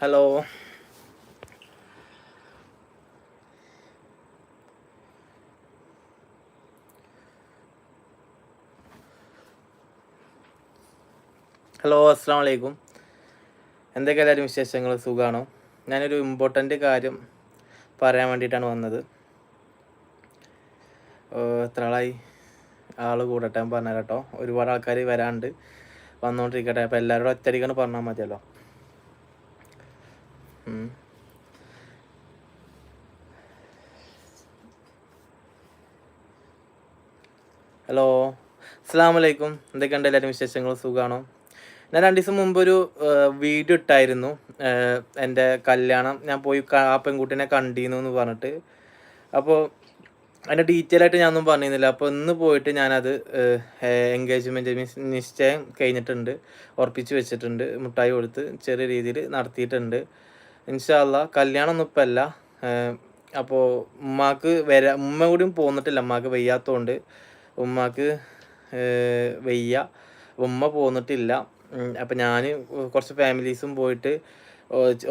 Hello. Hello അസ്സാം വലൈക്കും എന്തൊക്കെ എല്ലാവരും വിശേഷങ്ങൾ? സുഖമാണോ ഞാനൊരു ഇമ്പോർട്ടന്റ് കാര്യം പറയാൻ വേണ്ടിയിട്ടാണ് വന്നത്. എത്ര ആളായി? ആൾ കൂടട്ടെ ഞാൻ പറഞ്ഞുതരാം കേട്ടോ. ഒരുപാട് ആൾക്കാർ വരാണ്ട് വന്നുകൊണ്ടിരിക്കട്ടെ അപ്പോൾ എല്ലാവരോടും ഒറ്റയടിക്കാണ് പറഞ്ഞാൽ മതിയല്ലോ. ഹലോ അസ്സാം വലൈക്കും എന്തൊക്കെയുണ്ട് എല്ലാവരും വിശേഷങ്ങൾ? സുഖമാണോ ഞാൻ രണ്ട് ദിവസം മുമ്പ് ഒരു വീഡിയോ ഇട്ടായിരുന്നു. എന്റെ കല്യാണം. ഞാൻ പോയി ആ പെൺകുട്ടീനെ കണ്ടിരുന്നു എന്ന് പറഞ്ഞിട്ട്. അപ്പോൾ അതിന്റെ ഡീറ്റെയിൽ ആയിട്ട് ഞാനൊന്നും പറഞ്ഞിരുന്നില്ല. അപ്പോൾ ഇന്ന് പോയിട്ട് ഞാനത് എൻഗേജ്മെന്റ് മീൻസ് നിശ്ചയം കഴിഞ്ഞിട്ടുണ്ട്. ഉറപ്പിച്ച് വെച്ചിട്ടുണ്ട്. മുട്ടായി കൊടുത്ത് ചെറിയ രീതിയിൽ നടത്തിയിട്ടുണ്ട്. ഇൻഷാല്ല കല്യാണം ഒന്നും ഇപ്പം അല്ല അപ്പോൾ ഉമ്മാക്ക് വരാ ഉമ്മ കൂടിയും പോന്നിട്ടില്ല. ഉമ്മാക്ക് വയ്യാത്തതുകൊണ്ട് ഉമ്മാക്ക് വയ്യ. ഉമ്മ പോന്നിട്ടില്ല. അപ്പം ഞാൻ കുറച്ച് ഫാമിലീസും പോയിട്ട്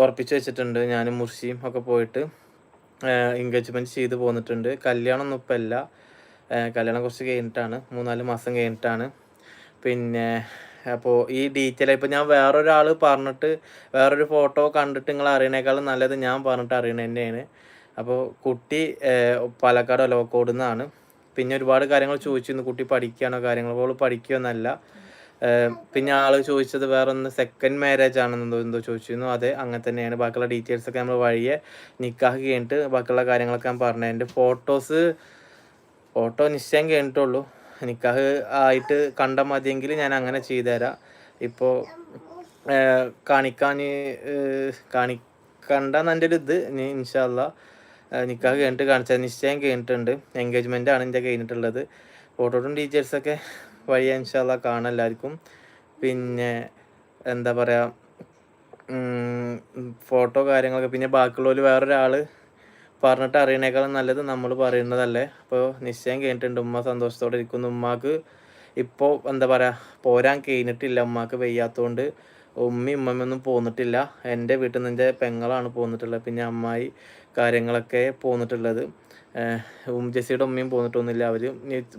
ഉറപ്പിച്ച് വെച്ചിട്ടുണ്ട്. ഞാനും മുർഷിയും ഒക്കെ പോയിട്ട് എൻഗേജ്മെന്റ് ചെയ്ത് പോന്നിട്ടുണ്ട്. കല്യാണം ഒന്നും ഇപ്പം അല്ല. കല്യാണം കുറച്ച് കഴിഞ്ഞിട്ടാണ്. മൂന്നാൽ മാസം കഴിഞ്ഞിട്ടാണ്. പിന്നെ അപ്പോൾ ഈ ഡീറ്റെയിൽ ഇപ്പോൾ ഞാൻ വേറൊരാൾ പറഞ്ഞിട്ട് വേറൊരു ഫോട്ടോ കണ്ടിട്ട് നിങ്ങൾ അറിയണേക്കാളും നല്ലത് ഞാൻ പറഞ്ഞിട്ട് അറിയണ തന്നെയാണ്. അപ്പോൾ കുട്ടി പാലക്കാട് ഒലവക്കോട് നിന്നാണ് പിന്നെ ഒരുപാട് കാര്യങ്ങൾ ചോദിച്ചിരുന്നു കുട്ടി പഠിക്കുകയാണോ കാര്യങ്ങൾ അവൾ പഠിക്കുകയൊന്നല്ല പിന്നെ ആൾ ചോദിച്ചത് വേറൊന്ന് സെക്കൻഡ് മാരേജ് ആണെന്നെന്തോ എന്തോ ചോദിച്ചിരുന്നു. അതെ അങ്ങനെ തന്നെയാണ്. ബാക്കിയുള്ള ഡീറ്റെയിൽസ് ഒക്കെ നമ്മൾ വഴിയെ നിക്കാഹ് കഴിഞ്ഞിട്ട് ബാക്കിയുള്ള കാര്യങ്ങളൊക്കെ ഞാൻ പറഞ്ഞു. എന്റെ ഫോട്ടോസ് ഫോട്ടോ നിശ്ചയം കഴിഞ്ഞിട്ടുള്ളൂ നിക്കാഹ് ആയിട്ട് കണ്ട മതിയെങ്കിൽ ഞാൻ അങ്ങനെ ചെയ്തുതരാം. ഇപ്പോൾ കാണിക്കാൻ കാണിക്കണ്ടെന്ന് ഒരു ഇത്. ഇൻഷാല്ല നിക്കാഹ് കഴിഞ്ഞിട്ട് കാണിച്ചത് നിശ്ചയം കഴിഞ്ഞിട്ടുണ്ട്. എൻഗേജ്മെന്റ് ആണ് എന്റെ കഴിഞ്ഞിട്ടുള്ളത്. ഫോട്ടോട്ടും ഡീറ്റെയിൽസൊക്കെ വഴി ഇൻഷാല്ല കാണാം എല്ലാവർക്കും. പിന്നെ എന്താ പറയുക ഫോട്ടോ കാര്യങ്ങളൊക്കെ. പിന്നെ ബാക്കിയുള്ളവർ വേറൊരാൾ പറഞ്ഞിട്ട് അറിയണേക്കാളും നല്ലത് നമ്മൾ പറയുന്നതല്ലേ. അപ്പോൾ നിശ്ചയം കഴിഞ്ഞിട്ടുണ്ട്. ഉമ്മ സന്തോഷത്തോടെ ഇരിക്കുന്നു. ഉമ്മാക്ക് ഇപ്പോൾ എന്താ പറയുക പോരാൻ കഴിഞ്ഞിട്ടില്ല. ഉമ്മാക്ക് വയ്യാത്തതുകൊണ്ട് ഉമ്മയും ഉമ്മയൊന്നും പോന്നിട്ടില്ല. എന്റെ വീട്ടിൽ നിന്ന് എന്റെ പെങ്ങളാണ് പോന്നിട്ടുള്ളത്. പിന്നെ അമ്മായി കാര്യങ്ങളൊക്കെ പോന്നിട്ടുള്ളത്. ജെസ്സിയുടെ ഉമ്മയും പോന്നിട്ടൊന്നുമില്ല. അവർ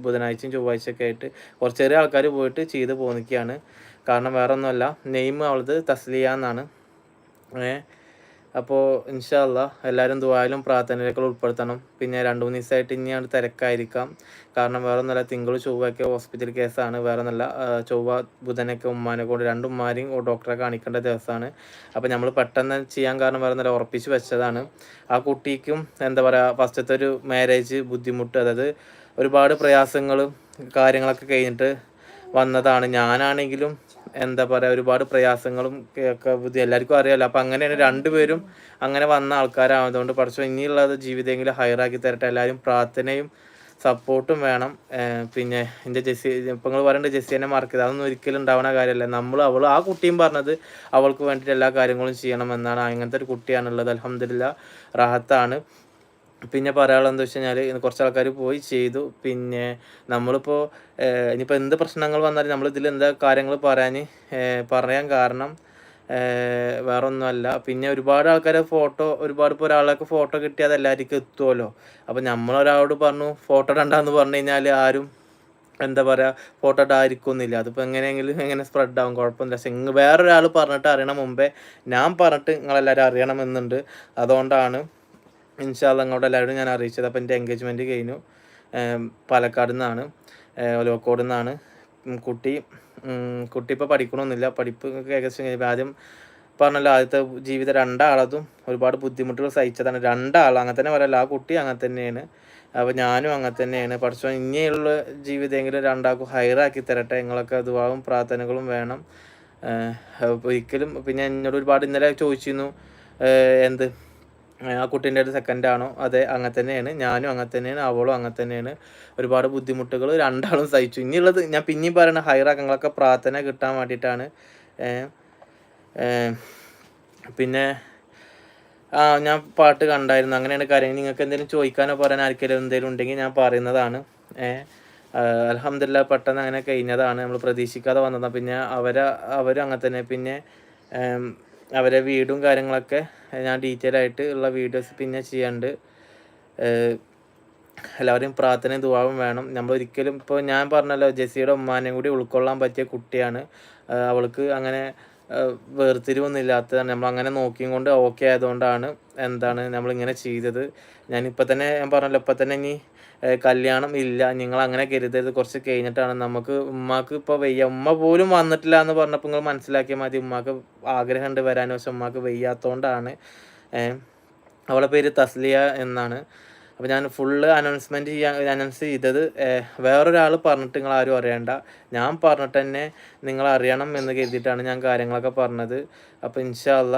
ബുധനാഴ്ചയും ചൊവ്വാഴ്ചയൊക്കെ ആയിട്ട് കുറച്ച് ചെറിയ ആൾക്കാർ പോയിട്ട് ചെയ്ത് പോന്നിക്കുകയാണ് കാരണം വേറെ ഒന്നുമല്ല നെയിം അവളത് തസ്ലിയ എന്നാണ് ഏഹ് അപ്പോൾ ഇൻഷാല്ല എല്ലാവരും ദുബായിലും പ്രാർത്ഥനയിലേക്ക് ഉൾപ്പെടുത്തണം. പിന്നെ രണ്ട് മൂന്ന് ദിവസമായിട്ട് ഇനിയാണ് തിരക്കായിരിക്കാം. കാരണം വേറെ ഒന്നല്ല തിങ്കൾ ചൊവ്വയൊക്കെ ഹോസ്പിറ്റൽ കേസാണ്. വേറെ ഒന്നല്ല ചൊവ്വ ബുധനൊക്കെ ഉമ്മാനെ കൊണ്ട് രണ്ട് ഉമ്മാരെയും ഡോക്ടറെ കാണിക്കേണ്ട ദിവസമാണ് അപ്പോൾ നമ്മൾ പെട്ടെന്ന് ചെയ്യാൻ കാരണം വേറെ ഒന്നല്ല ഉറപ്പിച്ച് വെച്ചതാണ്. ആ കുട്ടിക്കും എന്താ പറയുക ഫസ്റ്റത്തെ ഒരു മാരേജ് ബുദ്ധിമുട്ട് അതായത് ഒരുപാട് പ്രയാസങ്ങളും കാര്യങ്ങളൊക്കെ കഴിഞ്ഞിട്ട് വന്നതാണ്. ഞാനാണെങ്കിലും എന്താ പറയുക ഒരുപാട് പ്രയാസങ്ങളും ഒക്കെ ബുദ്ധി എല്ലാവർക്കും അറിയാലോ. അപ്പം അങ്ങനെയാണ് രണ്ടുപേരും അങ്ങനെ വന്ന ആൾക്കാരായതുകൊണ്ട് പഠിച്ചു ഇനിയുള്ളത് ജീവിതമെങ്കിലും ഹയറാക്കി തരട്ടെ. എല്ലാവരും പ്രാർത്ഥനയും സപ്പോർട്ടും വേണം. പിന്നെ എന്റെ ജെസ്സി ഇപ്പം നിങ്ങൾ പറയേണ്ട ജെസ്സിനെ മറക്കരുത്. അതൊന്നും ഒരിക്കലും ഉണ്ടാവുന്ന കാര്യമല്ല. നമ്മൾ അവൾ ആ കുട്ടിയും പറഞ്ഞത് അവൾക്ക് വേണ്ടിയിട്ട് എല്ലാ കാര്യങ്ങളും ചെയ്യണം എന്നാണ്. അങ്ങനത്തെ ഒരു കുട്ടിയാണുള്ളത്. അലഹമില്ല റാഹത്താണ്. പിന്നെ പറയാനുള്ളത് എന്താ വെച്ച് കഴിഞ്ഞാൽ കുറച്ച് ആൾക്കാർ പോയി ചെയ്തു. പിന്നെ നമ്മളിപ്പോൾ ഇനിയിപ്പോൾ എന്ത് പ്രശ്നങ്ങൾ വന്നാലും നമ്മൾ ഇതിൽ എന്താ കാര്യങ്ങൾ പറയാൻ പറയാൻ കാരണം വേറെ ഒന്നുമല്ല പിന്നെ ഒരുപാട് ആൾക്കാരെ ഫോട്ടോ ഒരുപാട് ഇപ്പോൾ ഒരാളൊക്കെ ഫോട്ടോ കിട്ടിയാൽ എല്ലാവർക്കും എത്തുമല്ലോ അപ്പോൾ നമ്മളൊരാളോട് പറഞ്ഞു ഫോട്ടോ ഇടണ്ടെന്ന് പറഞ്ഞു കഴിഞ്ഞാൽ ആരും എന്താ പറയുക ഫോട്ടോ ഇടാതിരിക്കുന്നില്ല അതിപ്പോൾ എങ്ങനെയെങ്കിലും എങ്ങനെ സ്പ്രെഡ് ആവും കുഴപ്പമില്ല. പക്ഷെ വേറൊരാൾ പറഞ്ഞിട്ട് അറിയണം മുമ്പേ ഞാൻ പറഞ്ഞിട്ട് നിങ്ങളെല്ലാവരും അറിയണമെന്നുണ്ട് അതുകൊണ്ടാണ് ഇൻഷാല്ല അങ്ങോട്ട് എല്ലാവരും ഞാൻ അറിയിച്ചത്. അപ്പോൾ എന്റെ എൻഗേജ്മെന്റ് കഴിഞ്ഞു. പാലക്കാട് നിന്നാണ്. ഒലോക്കോട് നിന്നാണ്. കുട്ടി കുട്ടി ഇപ്പോൾ പഠിക്കണമെന്നില്ല പഠിപ്പ് ഏകദേശം ആദ്യം പറഞ്ഞല്ലോ ആദ്യത്തെ ജീവിതം രണ്ടാളതും ഒരുപാട് ബുദ്ധിമുട്ടുകൾ സഹിച്ചതാണ്. രണ്ടാൾ അങ്ങനെ തന്നെ പറയല്ല. ആ കുട്ടി അങ്ങനെ തന്നെയാണ്. അപ്പോൾ ഞാനും അങ്ങനെ തന്നെയാണ്. പഠിച്ചോ ഇനിയുള്ള ജീവിതമെങ്കിലും രണ്ടാൾക്കും ഹയറാക്കി തരട്ടെ. നിങ്ങളൊക്കെ അതുവാകും പ്രാർത്ഥനകളും വേണം. ഒരിക്കലും പിന്നെ എന്നോട് ഒരുപാട് ഇന്നലെ ചോദിച്ചിരുന്നു. എന്ത്? ആ കുട്ടീന്റെ ഒരു സെക്കൻഡ് ആണോ? അതെ അങ്ങനെ തന്നെയാണ്. ഞാനും അങ്ങനെ തന്നെയാണ്. അവളും അങ്ങനെ തന്നെയാണ്. ഒരുപാട് ബുദ്ധിമുട്ടുകൾ രണ്ടാളും സഹിച്ചു. ഇനിയുള്ളത് ഞാൻ പിന്നെയും പറയണ ഹൈറാക്കങ്ങളൊക്കെ പ്രാർത്ഥന കിട്ടാൻ വേണ്ടിയിട്ടാണ്. പിന്നെ ആ ഞാൻ പാട്ട് കണ്ടായിരുന്നു. അങ്ങനെയാണ് കാര്യങ്ങൾ നിങ്ങൾക്ക് എന്തെങ്കിലും ചോദിക്കാനോ പറയാനോ ആർക്കെങ്കിലും എന്തെങ്കിലും ഉണ്ടെങ്കിൽ ഞാൻ പറയുന്നതാണ്. അലഹമില്ല പെട്ടെന്ന് അങ്ങനെ കഴിഞ്ഞതാണ്. നമ്മൾ പ്രതീക്ഷിക്കാതെ വന്നതാണ്. പിന്നെ അവരെ അവരും അങ്ങനെ തന്നെ. പിന്നെ അവരെ വീടും കാര്യങ്ങളൊക്കെ ഞാൻ ഡീറ്റെയിൽ ആയിട്ട് ഉള്ള വീഡിയോസ് പിന്നെ ചെയ്യാണ്ട് എല്ലാവരെയും പ്രാർത്ഥനയും ദുവാവും വേണം. നമ്മൾ ഒരിക്കലും ഇപ്പോൾ ഞാൻ പറഞ്ഞല്ലോ ജെസ്സിയുടെ ഉമ്മാനെയും കൂടി ഉൾക്കൊള്ളാൻ പറ്റിയ കുട്ടിയാണ്. അവൾക്ക് അങ്ങനെ വേർതിരിവൊന്നുമില്ലാത്തതാണ് നമ്മൾ അങ്ങനെ നോക്കിയും കൊണ്ട് ഓക്കെ ആയതുകൊണ്ടാണ് എന്താണ് നമ്മളിങ്ങനെ ചെയ്തത്. ഞാനിപ്പോൾ തന്നെ ഞാൻ പറഞ്ഞല്ലോ ഇപ്പം തന്നെ ഇനി കല്യാണം ഇല്ല നിങ്ങൾ അങ്ങനെ കരുതരുത് കുറച്ച് കഴിഞ്ഞിട്ടാണ് നമുക്ക് ഉമ്മാക്ക് ഇപ്പോൾ വയ്യ. ഉമ്മ പോലും വന്നിട്ടില്ല എന്ന് പറഞ്ഞപ്പോൾ നിങ്ങൾ മനസ്സിലാക്കിയാൽ മതി ഉമ്മാക്ക് ആഗ്രഹമുണ്ട് വരാൻ പക്ഷെ ഉമ്മാക്ക് വയ്യാത്തതുകൊണ്ടാണ് അവളെ പേര് തസ്ലിയ എന്നാണ്. അപ്പോൾ ഞാൻ ഫുള്ള് അനൗൺസ്മെന്റ് ചെയ്യാൻ അനൗൺസ് ചെയ്തത് വേറൊരാൾ പറഞ്ഞിട്ട് നിങ്ങൾ ആരും അറിയണ്ട. ഞാൻ പറഞ്ഞിട്ട് തന്നെ നിങ്ങൾ അറിയണം എന്ന് കരുതിയിട്ടാണ് ഞാൻ കാര്യങ്ങളൊക്കെ പറഞ്ഞത്. അപ്പോൾ ഇൻഷാല്ല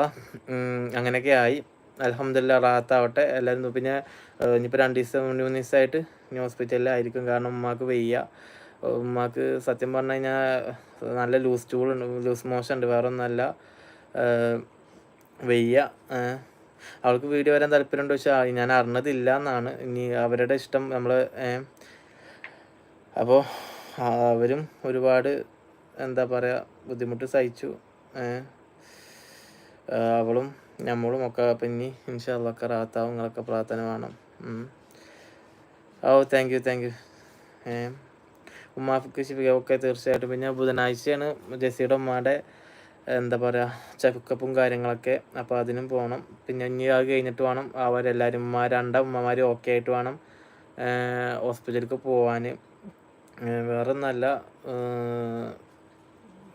അങ്ങനെയൊക്കെ ആയി. അലഹമ്മദില്ല റാത്താവട്ടെ എല്ലാവരും പിന്നെ ഇനിയിപ്പോൾ രണ്ട് ദിവസം മൂന്ന് ദിവസമായിട്ട് ഇനി ഹോസ്പിറ്റലിലായിരിക്കും കാരണം ഉമ്മാക്ക് വയ്യ. ഉമ്മാക്ക് സത്യം പറഞ്ഞു കഴിഞ്ഞാൽ നല്ല ലൂസ് സ്റ്റൂളുണ്ട് ലൂസ് മോഷൻ ഉണ്ട്. വേറെ ഒന്നല്ല വയ്യ. അവൾക്ക് വീഡിയോ വരാൻ താല്പര്യമുണ്ടോ. പക്ഷേ ഞാൻ അറിഞ്ഞതില്ല എന്നാണ് ഇനി അവരുടെ ഇഷ്ടം നമ്മൾ അപ്പോൾ അവരും ഒരുപാട് എന്താ പറയുക ബുദ്ധിമുട്ട് സഹിച്ചു. അവളും നമ്മളും ഒക്കെ ഇനി ഇൻഷാല്ലൊക്കെ റാത്താവും നിങ്ങളൊക്കെ പ്രാർത്ഥന വേണം. ഓ താങ്ക് യു താങ്ക് യു ഏ. ഉമ്മാഫിക്ക് ശിവിക ഒക്കെ തീർച്ചയായിട്ടും. പിന്നെ ബുധനാഴ്ചയാണ് ജെസ്സിയുടെ ഉമ്മയുടെ എന്താ പറയുക ചെക്കപ്പും കാര്യങ്ങളൊക്കെ. അപ്പോൾ അതിനും പോകണം പിന്നെ ഇനി അത് കഴിഞ്ഞിട്ട് വേണം അവരെല്ലാവരും ഉമ്മ രണ്ട ഉമ്മമാരും ഓക്കെ ആയിട്ട് വേണം ഹോസ്പിറ്റലിലേക്ക് പോകാൻ വേറെ ഒന്നല്ല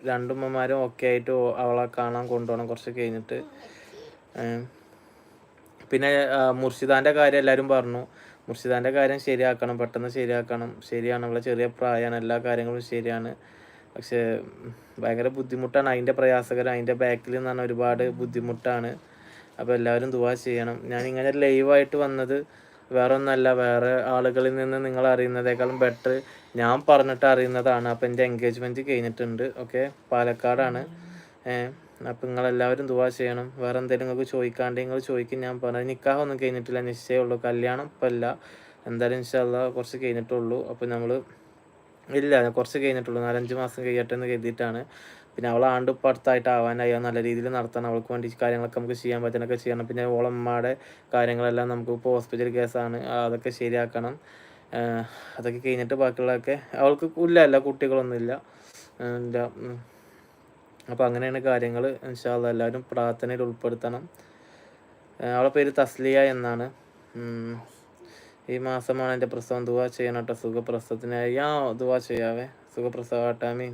രണ്ടുമ്മമാരും ഓക്കെ ആയിട്ട് അവളെ കാണാൻ കൊണ്ടുപോകണം കുറച്ച് കഴിഞ്ഞിട്ട്. പിന്നെ മുർഷിദാന്റെ കാര്യം എല്ലാവരും പറഞ്ഞു. മുർഷിദാന്റെ കാര്യം ശരിയാക്കണം പെട്ടെന്ന് ശരിയാക്കണം. ശരിയാണ് അവളെ ചെറിയ പ്രായമാണ് എല്ലാ കാര്യങ്ങളും ശരിയാണ്. പക്ഷേ ഭയങ്കര ബുദ്ധിമുട്ടാണ്. അതിന്റെ പ്രയാസകരം അതിന്റെ ബാക്കിൽ നിന്നാണ് ഒരുപാട് ബുദ്ധിമുട്ടാണ്. അപ്പോൾ എല്ലാവരും ദുവാ ചെയ്യണം. ഞാൻ ഇങ്ങനെ ലൈവായിട്ട് വന്നത് വേറെ ഒന്നല്ല വേറെ ആളുകളിൽ നിന്ന് നിങ്ങൾ അറിയുന്നതേക്കാളും ബെറ്റർ ഞാൻ പറഞ്ഞിട്ട് അറിയുന്നതാണ്. അപ്പോൾ എന്റെ എൻഗേജ്മെന്റ് കഴിഞ്ഞിട്ടുണ്ട്. ഓക്കെ പാലക്കാടാണ്. അപ്പം നിങ്ങളെല്ലാവരും ദുവാ ചെയ്യണം. വേറെ എന്തെങ്കിലും നിങ്ങൾക്ക് ചോദിക്കാണ്ട് നിങ്ങൾ ചോദിക്കും. ഞാൻ പറഞ്ഞു നിക്കാഹ് ഒന്നും കഴിഞ്ഞിട്ടില്ല. നിശ്ചയമുള്ളൂ കല്യാണം ഇപ്പം അല്ല എന്തായാലും ഇൻഷാല്ല കുറച്ച് കഴിഞ്ഞിട്ടുള്ളൂ. അപ്പോൾ നമ്മൾ ഇല്ല കുറച്ച് കഴിഞ്ഞിട്ടുള്ളൂ. നാലഞ്ച് മാസം കഴിയട്ടെ എന്ന് കരുതിയിട്ടാണ്. പിന്നെ അവൾ ആണ്ട് അടുത്തായിട്ട് ആവാനായി. നല്ല രീതിയിൽ നടത്തണം. അവൾക്ക് വേണ്ടി കാര്യങ്ങളൊക്കെ നമുക്ക് ചെയ്യാൻ പറ്റുന്നൊക്കെ ചെയ്യണം. പിന്നെ ഓളമ്മയുടെ കാര്യങ്ങളെല്ലാം നമുക്ക് ഇപ്പോൾ ഹോസ്പിറ്റൽ കേസാണ് അതൊക്കെ ശരിയാക്കണം. അതൊക്കെ കഴിഞ്ഞിട്ട് ബാക്കിയുള്ളതൊക്കെ അവൾക്ക് ഇല്ല. അല്ല കുട്ടികളൊന്നുമില്ല എന്താ. അപ്പോൾ അങ്ങനെയാണ് കാര്യങ്ങൾ ഇൻഷാല്ല എല്ലാവരും പ്രാർത്ഥനയിൽ ഉൾപ്പെടുത്തണം. അവളെ പേര് തസ്ലിയ എന്നാണ്. ഈ മാസമാണ് എന്റെ പ്രസവം. ദുവാ ചെയ്യണം കേട്ടോ. സുഖപ്രസവത്തിനായി ആ ദുവാ ചെയ്യാവേ. സുഖപ്രസവമാട്ടാമീൻ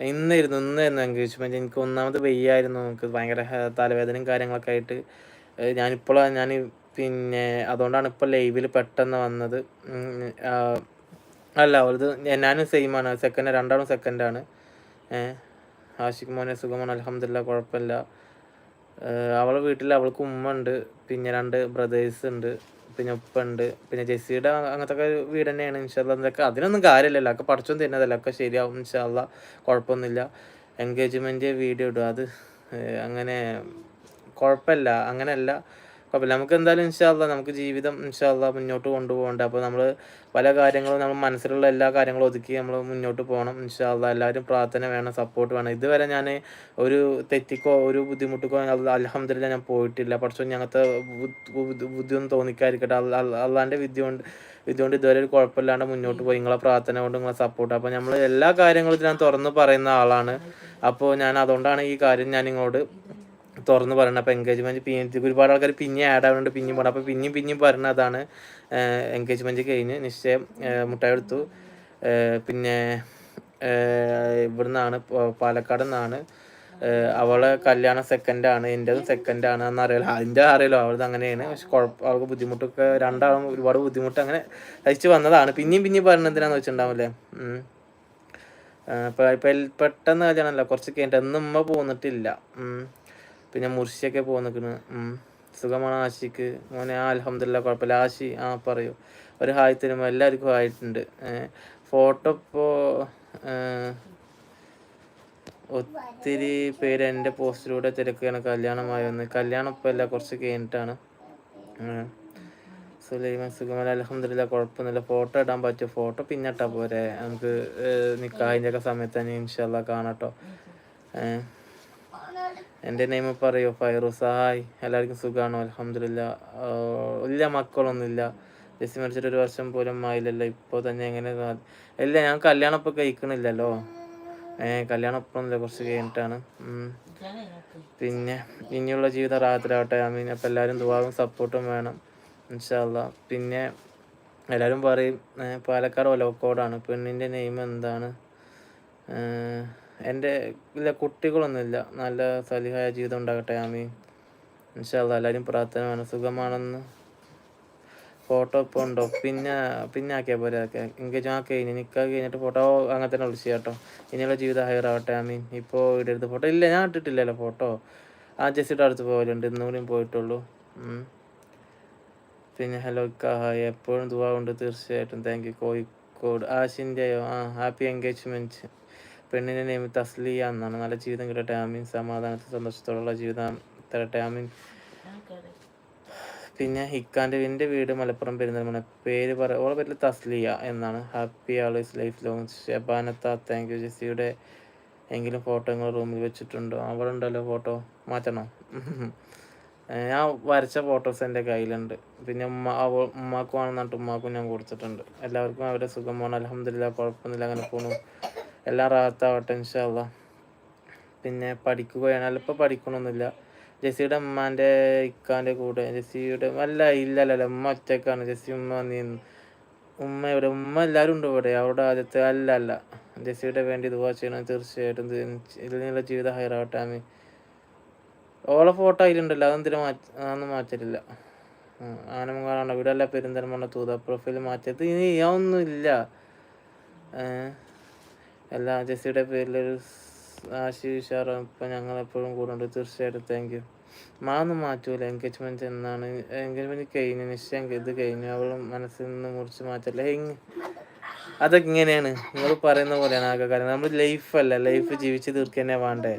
ഇന്നായിരുന്നു ഇന്നായിരുന്നു എൻഗേജ്മെന്റ് എനിക്ക് ഒന്നാമത് വെയ്യായിരുന്നു. എനിക്ക് ഭയങ്കര തലവേദനയും കാര്യങ്ങളൊക്കെ ആയിട്ട്. ഞാനിപ്പോഴാണ് ഞാൻ പിന്നെ അതുകൊണ്ടാണ് ഇപ്പോൾ ലൈവിൽ പെട്ടെന്ന് വന്നത്. അല്ല അവളത് ഞാനും സെയിമാണ് സെക്കൻഡ് രണ്ടാളും സെക്കൻഡാണ് ഏഹ് ആഷിഖ് മോനെ സുഖമാണ് അലഹമില്ല കുഴപ്പമില്ല. അവളെ വീട്ടിൽ അവൾക്ക് ഉമ്മ ഉണ്ട് പിന്നെ രണ്ട് ബ്രദേഴ്സ് ഉണ്ട് പിന്നെ ഉപ്പ ഉണ്ട് പിന്നെ ജെസ്സിയുടെ അങ്ങനത്തെ ഒക്കെ വീട് തന്നെയാണ് ഇൻഷാല്ല എന്തൊക്കെ അതിനൊന്നും കാര്യമില്ലല്ലോ ഒക്കെ പഠിച്ചൊന്നും തരുന്നതല്ല ഒക്കെ ശരിയാവും ഇൻഷാല്ല കുഴപ്പമൊന്നുമില്ല. എൻഗേജ്മെന്റ് വീഡിയോ ഇടും അത് അങ്ങനെ കുഴപ്പമില്ല അങ്ങനെയല്ല. കുഴപ്പമില്ല നമുക്ക് എന്തായാലും ഇൻഷാല്ല നമുക്ക് ജീവിതം ഇൻഷാല്ല മുന്നോട്ട് കൊണ്ടുപോകണ്ട. അപ്പോൾ നമ്മൾ പല കാര്യങ്ങളും നമ്മൾ മനസ്സിലുള്ള എല്ലാ കാര്യങ്ങളും ഒതുക്കി നമ്മൾ മുന്നോട്ട് പോകണം. ഇൻഷാല്ല എല്ലാവരും പ്രാർത്ഥന വേണം സപ്പോർട്ട് വേണം. ഇതുവരെ ഞാൻ ഒരു തെറ്റിക്കോ ഒരു ബുദ്ധിമുട്ടിക്കോ അലഹമില്ല ഞാൻ പോയിട്ടില്ല. പക്ഷേ ഞങ്ങൾക്ക് ബുദ്ധിയൊന്നും തോന്നിക്കാതിരിക്കട്ടെ. അള്ളാന്റെ വിദ്യ കൊണ്ട് ഇതുകൊണ്ട് കൊണ്ട് ഇതുവരെ ഒരു കുഴപ്പമില്ലാണ്ട് മുന്നോട്ട് പോയി. നിങ്ങളെ പ്രാർത്ഥന കൊണ്ട് നിങ്ങളെ സപ്പോർട്ട് അപ്പോൾ നമ്മൾ എല്ലാ കാര്യങ്ങളും ഞാൻ തുറന്ന് പറയുന്ന ആളാണ്. അപ്പോൾ ഞാൻ അതുകൊണ്ടാണ് ഈ കാര്യം ഞാൻ ഇങ്ങോട്ട് തുറന്ന് പറയണം അപ്പോൾ എൻഗേജ്മെന്റ് പിന്നെ ഒരുപാട് ആൾക്കാർ പിന്നെ ആഡ് ആവുന്നുണ്ട് പിന്നെയും പോകണം അപ്പോൾ പിന്നെയും പിന്നെയും പറയുന്നതാണ് എൻഗേജ്മെന്റ് കഴിഞ്ഞ് നിശ്ചയം മുട്ടായി എടുത്തു. പിന്നെ ഇവിടെ ഇവിടുന്നാണ് പാലക്കാട് നിന്നാണ്. അവളെ കല്യാണം സെക്കൻഡാണ് എന്റെതും സെക്കൻഡാണ് എന്ന് അറിയാലോ അതിന്റെ അറിയാലോ അവളത് അങ്ങനെയാണ്. പക്ഷെ കുഴപ്പം അവൾക്ക് ബുദ്ധിമുട്ടൊക്കെ രണ്ടാളും ഒരുപാട് ബുദ്ധിമുട്ട് അങ്ങനെ സഹിച്ച് വന്നതാണ്. പിന്നെയും പിന്നെയും പറയുന്നത് എന്തിനാന്ന് വെച്ചിട്ടുണ്ടാവില്ലേ. അപ്പോൾ ഇപ്പം പെട്ടെന്ന് കല്യാണമല്ല കുറച്ച് കഴിഞ്ഞിട്ട് അന്ന് പോന്നിട്ടില്ല. പിന്നെ മുർഷിയൊക്കെ പോന്നിക്കണ്. സുഖമാണ് ആശിക്ക്. മോനെ ആ അലഹമില്ല കുഴപ്പമില്ല. ആശി ആ പറയൂ. ഒരു ഹായ് തരുമ്പോൾ എല്ലാവർക്കും ആയിട്ടുണ്ട് ഫോട്ടോ ഇപ്പോൾ ഒത്തിരി പേര് എന്റെ പോസ്റ്റിലൂടെ തിരക്കുകയാണ്. കല്യാണമായൊന്ന് കല്യാണം ഇപ്പോൾ അല്ല കുറച്ച് കഴിഞ്ഞിട്ടാണ്. സുലൈമാൻ സുഖമല്ല? അലഹമില്ല കുഴപ്പമൊന്നുമില്ല. ഫോട്ടോ ഇടാൻ പറ്റും ഫോട്ടോ പിന്നെ ഇട്ടാൽ പോരെ. നമുക്ക് നിൽക്കാതിന്റെ ഒക്കെ സമയത്ത് തന്നെ ഇൻഷാല്ല കാണാട്ടോ. ഏഹ് എന്റെ നെയിം പറയോ ഫൈറൂസ് ഹായ് എല്ലാവർക്കും സുഖമാണോ അലഹമില്ല ഇല്ല മക്കളൊന്നുമില്ല. ജസ്റ്റ് മരിച്ചിട്ട് ഒരു വർഷം പോലും ആയില്ലല്ലോ. ഇപ്പോൾ തന്നെ എങ്ങനെ ഇല്ല ഞാൻ കല്യാണം ഇപ്പോൾ കഴിക്കണില്ലല്ലോ. ഏ കല്യാണം ഇപ്പം ഒന്നുമില്ല. കുറച്ച് കഴിഞ്ഞിട്ടാണ്. പിന്നെ ഇനിയുള്ള ജീവിതം റാഹത്തിലാവട്ടെ. മീൻ അപ്പം എല്ലാവരും ദുവാവും സപ്പോർട്ടും വേണം. ഇൻഷാല്ല പിന്നെ എല്ലാവരും പറയും പാലക്കാട് ഒലോക്കോടാണ് പെണ്ണിന്റെ നെയിം എന്താണ്? എന്റെ ഇല്ല കുട്ടികളൊന്നുമില്ല. നല്ല സലിഹായ ജീവിതം ഉണ്ടാകട്ടെ ആമീൻ. ഇൻഷാല്ല എല്ലാവരും പ്രാർത്ഥന മനസുഖമാണെന്ന് സുഖമാണെന്ന്. ഫോട്ടോ ഇപ്പോൾ ഉണ്ടോ? പിന്നെ പിന്നെ ആക്കിയാൽ പോലെ ആക്കിയാൽ എൻഗേജ് ആ കഴിഞ്ഞ് എനിക്ക് കഴിഞ്ഞിട്ട് ഫോട്ടോ അങ്ങനെ തന്നെ വിളിച്ചു കേട്ടോ ഇനിയുള്ള ജീവിതം ഹയർ ആവട്ടെ ആമീൻ. ഇപ്പോൾ ഇടരുത് ഫോട്ടോ ഇല്ല ഞാൻ ഇട്ടിട്ടില്ലല്ലോ ഫോട്ടോ ആ ജസ്റ്റ് അടുത്ത് പോകലുണ്ട് ഇന്നുകൂടിയും പോയിട്ടുള്ളൂ. പിന്നെ ഹലോ ഹായ് എപ്പോഴും ദുവാ ഉണ്ട് തീർച്ചയായിട്ടും. Thank U Kozhikode. ആശിന്റെയോ ആ ഹാപ്പി എൻഗേജ്മെന്റ് പെണ്ണിന്റെ നെയിം തസ്ലിയ എന്നാണ് നല്ല ജീവിതം കിട്ടട്ടെ ആമീൻ സമാധാനത്തിൽ സന്തോഷത്തോടുള്ള ജീവിതം തരട്ടെ ആമീൻ പിന്നെ ഇക്കാന്റെ എന്റെ വീട് മലപ്പുറം പെരുന്തൽമണ്ണ. പേര് പറ ഓളെ പേരിൽ തസ്ലിയ എന്നാണ്. Happy always life long. ഷെബാനത്ത thank you ജെസ്സിയുടെ എങ്കിലും ഫോട്ടോ നിങ്ങൾ റൂമിൽ വെച്ചിട്ടുണ്ടോ? അവിടെ ഉണ്ടല്ലോ ഫോട്ടോ. മാറ്റണോ? ഞാൻ വരച്ച ഫോട്ടോസ് എന്റെ കയ്യിലുണ്ട്. പിന്നെ ഉമ്മ ഉമ്മാക്കും ആണെന്നിട്ട് ഉമ്മാക്കും ഞാൻ കൊടുത്തിട്ടുണ്ട്. എല്ലാവർക്കും അവരുടെ സുഖമാണ് അലഹമില്ല കുഴപ്പമൊന്നുമില്ല അങ്ങനെ പോണു. എല്ലാം റാഹത്താവട്ടെ ഇൻഷാല്ല പിന്നെ പഠിക്കുകയാണ് ഇപ്പോൾ പഠിക്കണമൊന്നുമില്ല ജെസ്സിയുടെ ഉമ്മാന്റെ ഇക്കാന്റെ കൂടെ. ജെസ്സിയുടെ അല്ല ഇല്ലല്ലോ ഉമ്മ ഒറ്റക്കാണ്. ജെസ്സി ഉമ്മ വന്നിരുന്നു. ഉമ്മ ഇവിടെ ഉമ്മ എല്ലാവരും ഉണ്ട് ഇവിടെ. അവിടെ ആദ്യത്തെ അല്ല അല്ല ജെസ്സിയുടെ വേണ്ടി ഇതുപോലെ ചെയ്യണം. തീർച്ചയായിട്ടും ഇതിൽ ഇതിനുള്ള ജീവിതം ഹൈറാവട്ടെ ആമി ഓളെ ഫോട്ടോ അതിലുണ്ടല്ലോ. അതെന്തിനും മാറ്റി അതൊന്നും മാറ്റലില്ല. ആനമംഗാളാണ് ഇവിടെ അല്ല പെരിന്തൽമണ്ണ തൂത പ്രൊഫൈൽ മാറ്റിയത്. ഇനി ഒന്നും ഇല്ല ഏഹ് എല്ലാ ജെസ്സിയുടെ പേരിലൊരു ആശീഷാറ ഇപ്പം ഞങ്ങൾ എപ്പോഴും കൂടെ ഉണ്ട് തീർച്ചയായിട്ടും താങ്ക് യു മാന്നും മാറ്റൂല. എൻഗേജ്മെന്റ് എന്നാണ്. എൻഗേജ്മെന്റ് കഴിഞ്ഞു. നിശ്ചയം ഇത് കഴിഞ്ഞു. അവൾ മനസ്സിൽ നിന്ന് മുറിച്ച് മാറ്റല്ല? അതൊക്കെ ഇങ്ങനെയാണ് നിങ്ങൾ പറയുന്ന പോലെയാണ് ആകെ കാര്യം. നമ്മൾ ലൈഫല്ല ലൈഫ് ജീവിച്ച് തീർക്കന്നെ വേണ്ടേ?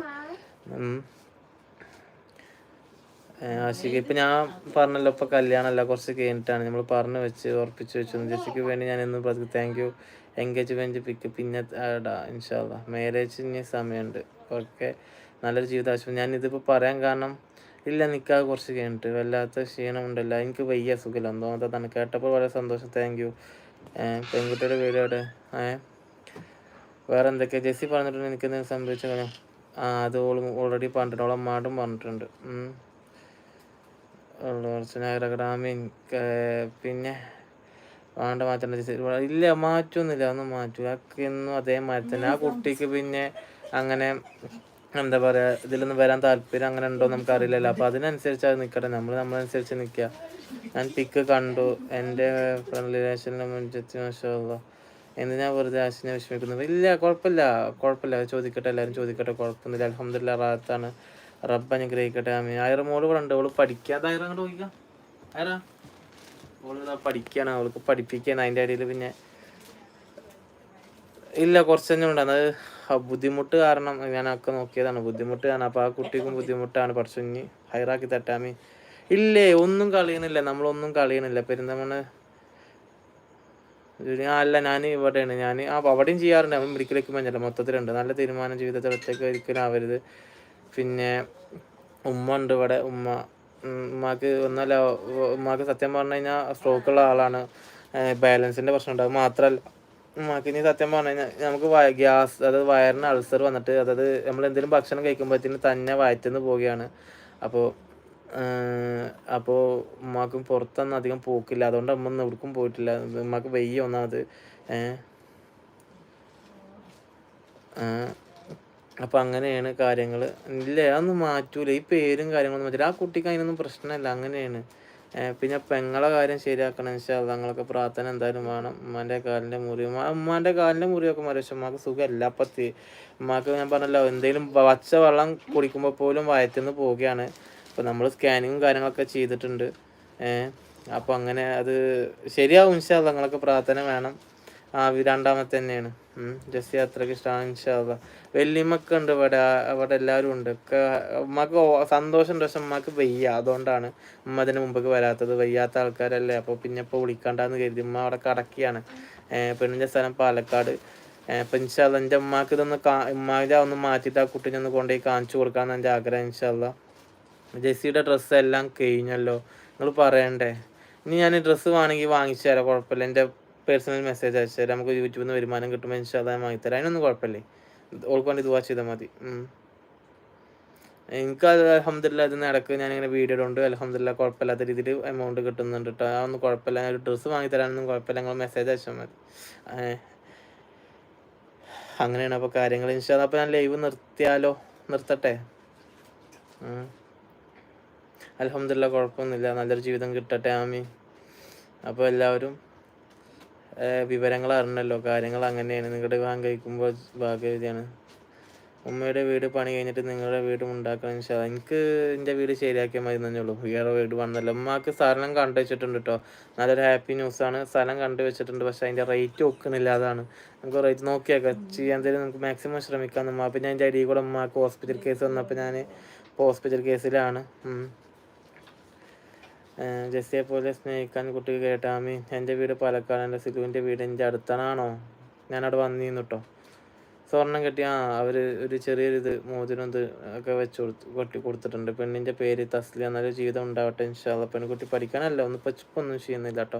ആശിക്ക് ഇപ്പം ഞാൻ പറഞ്ഞല്ലോ ഇപ്പൊ കല്യാണമല്ല കുറച്ച് കഴിഞ്ഞിട്ടാണ്. നമ്മൾ പറഞ്ഞു വെച്ച് ഉറപ്പിച്ച് വെച്ചു. ജെസ്സിക്ക് വേണ്ടി ഞാൻ എന്നും താങ്ക് യു എൻഗേജ്മെന്റ് പിക്ക് പിന്നെ ഇടാ ഇൻഷാല്ല മാരേജ് ഇനി സമയമുണ്ട്. ഓക്കെ. നല്ലൊരു ജീവിതാശം ഞാൻ ഇതിപ്പോൾ പറയാൻ കാരണം ഇല്ല നിൽക്കാതെ കുറച്ച് കഴിഞ്ഞിട്ട്. വല്ലാത്ത ക്ഷീണമുണ്ടല്ല എനിക്ക് വയ്യ സുഖമില്ല. ഒന്നാമതാണ് കേട്ടപ്പോൾ വളരെ സന്തോഷം. താങ്ക് യു പെൺകുട്ടിയുടെ വീട് അവിടെ. വേറെ എന്തൊക്കെയാ? ജെസ്സി പറഞ്ഞിട്ടുണ്ട് എനിക്ക് എന്തെങ്കിലും സംഭവിച്ച ആ അത് ഓൾ ഓൾറെഡി പറഞ്ഞിട്ടുണ്ട്. ഓളെ അമ്മാടും പറഞ്ഞിട്ടുണ്ട്. ഉള്ള കുറച്ച് നഗരഗ്രാമീൺ പിന്നെ വേണ്ട മാറ്റേണ്ട ഇല്ല മാറ്റൊന്നുമില്ല ഒന്നും മാറ്റൂല. എന്നും അതേമാതിരി തന്നെ. ആ കുട്ടിക്ക് പിന്നെ അങ്ങനെ എന്താ പറയാ ഇതിലൊന്നും വരാൻ താല്പര്യം അങ്ങനെ ഉണ്ടോ നമുക്ക് അറിയില്ലല്ലോ അപ്പൊ അതിനനുസരിച്ച് അത് നിൽക്കട്ടെ നമ്മൾ നമ്മളനുസരിച്ച് നിൽക്കുക ഞാൻ പിക്ക് കണ്ടു. എന്റെ ഫ്രണ്ട് റിലേഷനിലെ മുൻപത്തി എന്ത് എന്തിനാ വെറുതെ ആശിനെ വിഷമിക്കുന്നത്? ഇല്ല കുഴപ്പമില്ല. കുഴപ്പമില്ല. ചോദിക്കട്ടെ. എല്ലാവരും ചോദിക്കട്ടെ. കുഴപ്പമൊന്നുമില്ല. അലഹമ്മദില്ല റാത്താണ് റബ്ബ് അനുഗ്രഹിക്കട്ടെ. ആമീൻ. ആയിരം മോൾ ഇവിടെ ഉണ്ട്. ഓൾ പഠിക്കാതെ ആയിരം അങ്ങോട്ട് ഓൾ പഠിക്കുകയാണ് അവൾക്ക് പഠിപ്പിക്കുകയാണ് അതിന്റെ ഇടയിൽ പിന്നെ ഇല്ല കുറച്ച് തന്നെ ഉണ്ട് അത് ബുദ്ധിമുട്ട് കാരണം ഞാനൊക്കെ നോക്കിയതാണ്. ബുദ്ധിമുട്ട് കാരണം. അപ്പോൾ ആ കുട്ടിക്കും ബുദ്ധിമുട്ടാണ്. ഇനി ഹൈറാക്കി തട്ടാമി ഇല്ലേ ഒന്നും കളിയണില്ല. നമ്മളൊന്നും കളിയണില്ല. പെരുന്തമണ് ആ, അല്ല ഞാൻ ഇവിടെയാണ്. ഞാൻ ആ അവിടെയും ചെയ്യാറുണ്ട്. അവൻ മെഡിക്കൽ എക്യുപ്മെന്റ് മൊത്തത്തിലുണ്ട്. നല്ല തീരുമാനം ജീവിതത്തിൽ ഒറ്റയ്ക്ക് ഒരിക്കലും ആവരുത്. പിന്നെ ഉമ്മ ഉണ്ട് ഇവിടെ. ഉമ്മ ഉമ്മാക്ക് ഒന്നല്ല ഉമ്മാക്ക് സത്യം പറഞ്ഞു കഴിഞ്ഞാൽ സ്ട്രോക്കുള്ള ആളാണ്. ബാലൻസിന്റെ പ്രശ്നം ഉണ്ടാകും മാത്രമല്ല ഉമ്മാക്ക് ഇനി സത്യം പറഞ്ഞു കഴിഞ്ഞാൽ നമുക്ക് ഗ്യാസ് അതായത് വയറിന് അൾസർ വന്നിട്ട് അതായത് നമ്മൾ എന്തെങ്കിലും ഭക്ഷണം കഴിക്കുമ്പോഴത്തേന് തന്നെ വയറ്റുനിന്ന് പോവുകയാണ്. അപ്പോൾ അപ്പോൾ ഉമ്മാക്കും പുറത്തൊന്നും അധികം പോക്കില്ല. അതുകൊണ്ട് അമ്മ ഒന്നും എവിടേക്കും പോയിട്ടില്ല. ഉമ്മാക്ക് വയ്യ ഒന്നാമത്. ഏഹ് അപ്പൊ അങ്ങനെയാണ് കാര്യങ്ങൾ ഇല്ല അതൊന്നും മാറ്റൂല. ഈ പേരും കാര്യങ്ങളൊന്നും മാറ്റില്ല ആ കുട്ടിക്ക് അതിനൊന്നും പ്രശ്നമല്ല. അങ്ങനെയാണ്. പിന്നെ പെങ്ങളെ കാര്യം ശരിയാക്കണം. വെച്ചാൽ തങ്ങളൊക്കെ പ്രാർത്ഥന എന്തായാലും വേണം. ഉമ്മാന്റെ കാലിന്റെ മുറി. ഉമ്മ- ഉമ്മാന്റെ കാലിന്റെ മുറിയൊക്കെ മാറി. പക്ഷെ ഉമ്മാക്ക് സുഖമല്ല. അപ്പത്തി ഉമ്മാക്ക് ഞാൻ പറഞ്ഞല്ലോ എന്തെങ്കിലും പച്ച വെള്ളം കുടിക്കുമ്പോൾ പോലും വയറ്റുനിന്ന് പോവുകയാണ്. അപ്പോൾ നമ്മൾ സ്കാനിങ്ങും കാര്യങ്ങളൊക്കെ ചെയ്തിട്ടുണ്ട്. അപ്പോൾ അങ്ങനെ അത് ശരിയാവും. ഇൻഷാല്ല തങ്ങളൊക്കെ പ്രാർത്ഥന വേണം. ആ രണ്ടാമത്തെ തന്നെയാണ്. ജസ്സി അത്രയ്ക്ക് ഇഷ്ടമാണ് ഇൻഷാല്ല വല്യമ്മക്ക് ഉണ്ട് ഇവിടെ ഇവിടെ എല്ലാവരും ഉണ്ട്. ഉമ്മക്ക് സന്തോഷം സന്തോഷമുണ്ട് പക്ഷെ ഉമ്മക്ക് വയ്യ. അതുകൊണ്ടാണ് ഉമ്മ അതിന് മുമ്പൊക്കെ വരാത്തത്. വയ്യാത്ത ആൾക്കാരല്ലേ? അപ്പോൾ പിന്നെ ഇപ്പോൾ വിളിക്കണ്ടെന്ന് കരുതി. ഉമ്മ അവിടെ കടക്കിയാണ്. പെണ്ണിന്റെ സ്ഥലം പാലക്കാട്. അപ്പം ഇൻഷാല്ല എന്റെ ഉമ്മാക്ക് ഇതൊന്ന് കാ ഉമ്മാവിന്റെ ഒന്ന് മാറ്റിയിട്ട് ആ കുട്ടീനെ ഒന്ന് കൊണ്ടുപോയി കാണിച്ചു കൊടുക്കാമെന്ന് എന്റെ ആഗ്രഹം ഇൻഷാല്ല ജെസ്സിയുടെ ഡ്രസ്സ് എല്ലാം കഴിഞ്ഞല്ലോ. നിങ്ങൾ പറയണ്ടേ? ഇനി ഞാൻ ഡ്രസ്സ് വേണമെങ്കിൽ വാങ്ങിച്ചു തരാം. കുഴപ്പമില്ല. എന്റെ പേഴ്സണൽ മെസ്സേജ് അയച്ചു തരാം. നമുക്ക് യൂട്യൂബിൽ നിന്ന് വരുമാനം കിട്ടുമ്പോൾ ഇൻഷാല്ല ഞാൻ വാങ്ങിത്തരാം. അതിനൊന്നും കുഴപ്പമില്ലേ. ഓൾക്ക് വേണ്ടി ദുവാ ചെയ്താൽ മതി. എനിക്ക് അത് അലഹമില്ല ഇതിന് ഇടയ്ക്ക് ഞാനിങ്ങനെ വീഡിയോ ഇടുന്നുണ്ട്. അലഹമില്ല കുഴപ്പമില്ലാത്ത രീതിയിൽ എമൗണ്ട് കിട്ടുന്നുണ്ട് കേട്ടോ അതൊന്നും കുഴപ്പമില്ല. ഞാൻ ഒരു ഡ്രസ്സ് വാങ്ങി തരാനൊന്നും കുഴപ്പമില്ല. നിങ്ങൾ മെസ്സേജ് അയച്ചാൽ മതി. അങ്ങനെയാണ് അപ്പോൾ കാര്യങ്ങൾ ഇൻഷാല്ല അപ്പോൾ ഞാൻ ലൈവ് നിർത്തിയാലോ? നിർത്തട്ടെ? അലഹമില്ല കുഴപ്പമൊന്നുമില്ല. നല്ലൊരു ജീവിതം കിട്ടട്ടെ. ആമി അപ്പോൾ എല്ലാവരും വിവരങ്ങൾ അറിഞ്ഞല്ലോ. കാര്യങ്ങൾ അങ്ങനെയാണ്. നിങ്ങളുടെ വിവാഹം കഴിക്കുമ്പോൾ ഭാഗ്യവതിയാണ്. ഉമ്മയുടെ വീട് പണി കഴിഞ്ഞിട്ട് നിങ്ങളുടെ വീട് ഉണ്ടാക്കണം. വെച്ചാൽ. എനിക്ക് എന്റെ വീട് ശരിയാക്കിയാൽ മതി തന്നെയുള്ളൂ. വേറെ വീട് വന്നല്ലോ. ഉമ്മാക്ക് സ്ഥലം കണ്ടു വെച്ചിട്ടുണ്ട് കേട്ടോ. നല്ലൊരു ഹാപ്പി ന്യൂസാണ്. സ്ഥലം കണ്ടു വെച്ചിട്ടുണ്ട് പക്ഷെ അതിന്റെ റേറ്റ് ഒക്കണില്ല അതാണ്. നമുക്ക് റേറ്റ് നോക്കിയേക്കാം. ചെയ്യാൻ തരും നമുക്ക് മാക്സിമം ശ്രമിക്കാം. ഉമ്മ പിന്നെ ഞാൻ എന്റെ അടിയിൽ കൂടെ ഉമ്മാക്ക് ഹോസ്പിറ്റൽ കേസ് വന്നപ്പോൾ ഞാൻ ഇപ്പോൾ ഹോസ്പിറ്റൽ കേസിലാണ് ജെസ്സിയെ പോലെ സ്നേഹിക്കാൻ കുട്ടിക്ക് കേട്ടാമി എന്റെ വീട് പാലക്കാട് എന്റെ സിലുവിന്റെ വീട് എന്റെ അടുത്താണോ ഞാനവിടെ വന്നിരുന്നു കേട്ടോ സ്വർണം കെട്ടി ആ അവർ ഒരു ചെറിയൊരു ഇത് മോതിരം ഇത് ഒക്കെ വെച്ച് കൊടുത്ത് കൊട്ടി കൊടുത്തിട്ടുണ്ട്. പെണ്ണിന്റെ പേര് തസ്ലിയ നല്ലൊരു ജീവിതം ഉണ്ടാവട്ടെ ഇൻഷാല്ല പെൺകുട്ടി പഠിക്കാനല്ല ഒന്ന് പച്ചപ്പൊന്നും ചെയ്യുന്നില്ല കേട്ടോ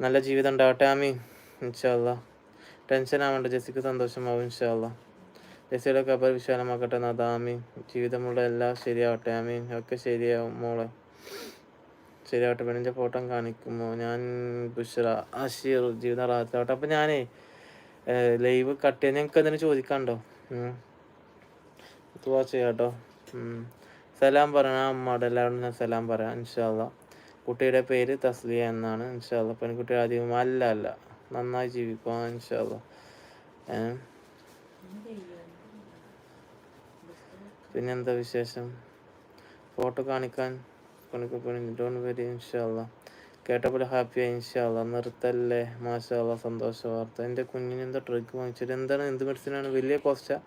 നല്ല ജീവിതം ഉണ്ടാവട്ടെ ആമി ഇൻഷാല്ല ടെൻഷൻ ആവണ്ട ജെസ്സിക്ക് സന്തോഷമാവും ഇൻഷാല്ല ജെസ്സിയുടെ കബർ വിശാലമാക്കട്ടെ നദാമി ജീവിതമുള്ള എല്ലാം ശരിയാവട്ടെ ആമി ഒക്കെ ശരിയാവും മോളെ. ശരിയാവട്ടെ. പെണ്ണിന്റെ ഫോട്ടോ കാണിക്കുമോ? ഞാൻ ബുഷറ അഷീർ ജീവിത റാത്താവട്ടെ അപ്പം ഞാനേ ലൈവ് കട്ട് ചെയ്യാൻ ഞങ്ങൾക്ക് എന്തിനു ചോദിക്കാണ്ടോ ദുവാ ചെയ്യാട്ടോ. സലാം പറയണ. അമ്മയുടെ എല്ലാവരും ഞാൻ സലാം പറയാം. ഇൻഷാല്ല കുട്ടിയുടെ പേര് തസ്ലിയ എന്നാണ്. ഇൻഷാല്ല പെൺകുട്ടി ആദ്യം അല്ല അല്ല. നന്നായി ജീവിക്കുക ഇൻഷാല്ല പിന്നെന്താ വിശേഷം? ഫോട്ടോ കാണിക്കാൻ ഡോൺ വെരി ഇൻഷാല്ല കേട്ടപ്പോൾ ഹാപ്പിയായി ഇൻഷാല്ല നിർത്തല്ലേ മാഷാല്ല സന്തോഷ വാർത്ത എന്റെ കുഞ്ഞിന് എന്താ ഡ്രഗ് വാങ്ങിച്ചിട്ട് എന്താണ്? എന്ത് മെഡിസിനാണ് വലിയ കോസ്റ്റാ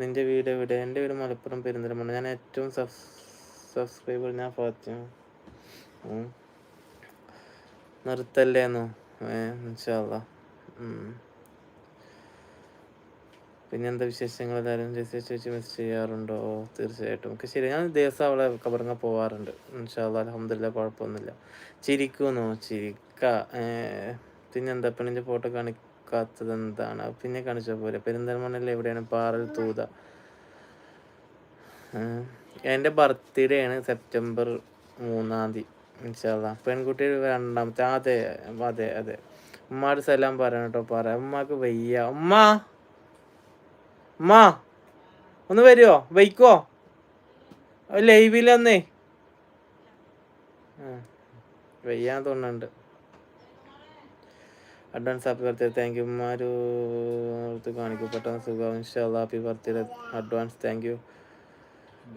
നിന്റെ വീട് എവിടെ? എന്റെ വീട് മലപ്പുറം പെരിന്തൽമണ്ണ. ഞാൻ ഏറ്റവും സബ്സ് സബ്സ്ക്രൈബർ ഞാൻ ഫാത്തിമ. നിർത്തല്ലേന്നോ? ഏ ഇൻഷാല്ല ഉം. പിന്നെന്താ വിശേഷങ്ങൾ എല്ലാവരും ചേച്ചി ചേച്ചി മിസ് ചെയ്യാറുണ്ടോ? തീർച്ചയായിട്ടും. ഒക്കെ ശരി. ഞാൻ ദിവസം അവളെ കബറങ്ങ പോവാറുണ്ട്. ഇൻഷാല്ല അലഹമില്ല കുഴപ്പമൊന്നുമില്ല. ചിരിക്കുമെന്നോ ചിരിക്ക. പിന്നെ പിന്നെന്താ? പെണ്ണിന്റെ ഫോട്ടോ കാണിക്കാത്തത് എന്താണ്? പിന്നെ കാണിച്ച പോലെ പെരിന്തൽമണ്ണയിൽ എവിടെയാണ്? പാറൽ തൂത. എന്റെ ബർത്ത്ഡേ ആണ് സെപ്റ്റംബർ മൂന്നാം തീയതി. ഇൻഷാല്ല പെൺകുട്ടി രണ്ടാമത്തെ അതെ അതെ അതെ. ഉമ്മാട് സലാം പറയണം കേട്ടോ. പറയാം ഉമ്മാക്ക് വയ്യ. ഉമ്മ! ഉമ്മ ഒന്ന് വരുമോ വയ്ക്കോ ലൈവിലൊന്നേ വയ്യാൻ തോന്നുന്നുണ്ട്. Advance happy birthday thank you അടുത്ത് കാണിക്കും. പെട്ടെന്ന് സുഖം ഇൻഷാല്ലാ happy birthday advance thank you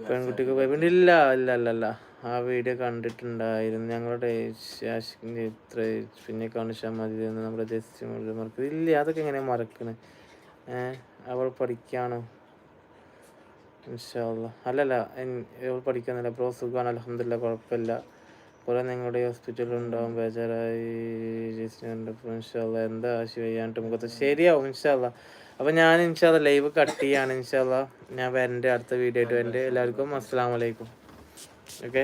പെൺകുട്ടിക്ക് ഇല്ല ഇല്ല അല്ല അല്ല ആ വീഡിയോ കണ്ടിട്ടുണ്ടായിരുന്നു. ഞങ്ങളുടെ ഇത്ര പിന്നെ കാണിച്ചാൽ മതി നമ്മുടെ ജസ്റ്റ് മറക്കുന്നത് ഇല്ല അതൊക്കെ എങ്ങനെയാണ് മറക്കണേ? ഏഹ് അവൾ പഠിക്കാണ്. അല്ലല്ല അവൾ പഠിക്കുന്നില്ല. ബ്രോ സുഖമാണ് അലഹമില്ല കുഴപ്പമില്ല. കുറേ നിങ്ങളുടെ ഹോസ്പിറ്റലിൽ ഉണ്ടാവും ബേജാറായി ഇൻഷാല്ല എന്താ ആശയം ചെയ്യാണ്ട് മുഖത്ത് ശരിയാവും ഇൻഷാല്ല അപ്പോൾ ഞാൻ ഇൻഷാല്ല ലൈവ് കട്ട് ചെയ്യാണ് ഇൻഷാല്ല ഞാൻ വരന്റെ അടുത്ത വീഡിയോ ആയിട്ട് വരന്റെ എല്ലാവർക്കും അസ്സാം വലൈക്കും ഓക്കെ?